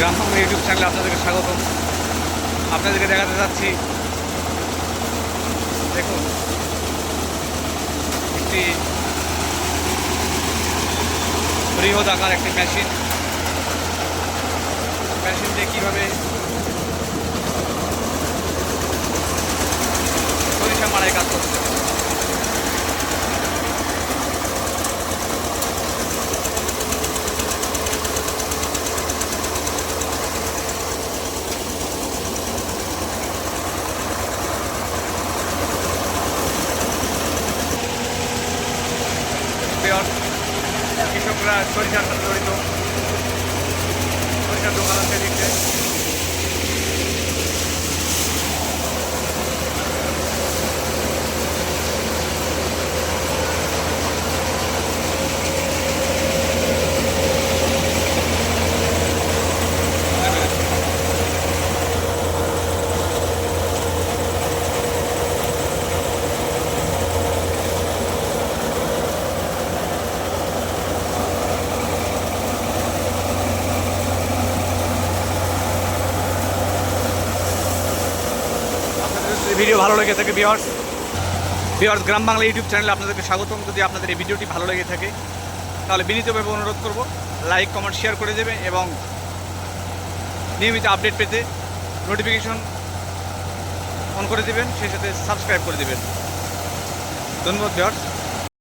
গ্রাম YouTube চ্যানেলে আপনাদেরকে স্বাগতম আপনাদেরকে দেখাতে যাচ্ছি। দেখুন, একটি বৃহৎ আকার একটি মেশিন। মেশিন দিয়ে কীভাবে সরিষা মারাই কাজ করছে Gracias, señor presidente. Gracias. Video ভালো লেগে থাকে বিয়ার্স বিয়ার্স গ্রাম বাংলা ইউটিউব চ্যানেলে আপনাদেরকে স্বাগতম। যদি আপনাদের এই ভিডিওটি ভালো লেগে থাকে, তাহলে বিনীতভাবে অনুরোধ করব লাইক কমেন্ট শেয়ার করে দেবে এবং নিয়মিত আপডেট পেতে নোটিফিকেশন অন করে দেবেন, সেই সাথে সাবস্ক্রাইব করে দেবেন। ধন্যবাদ বিহার্স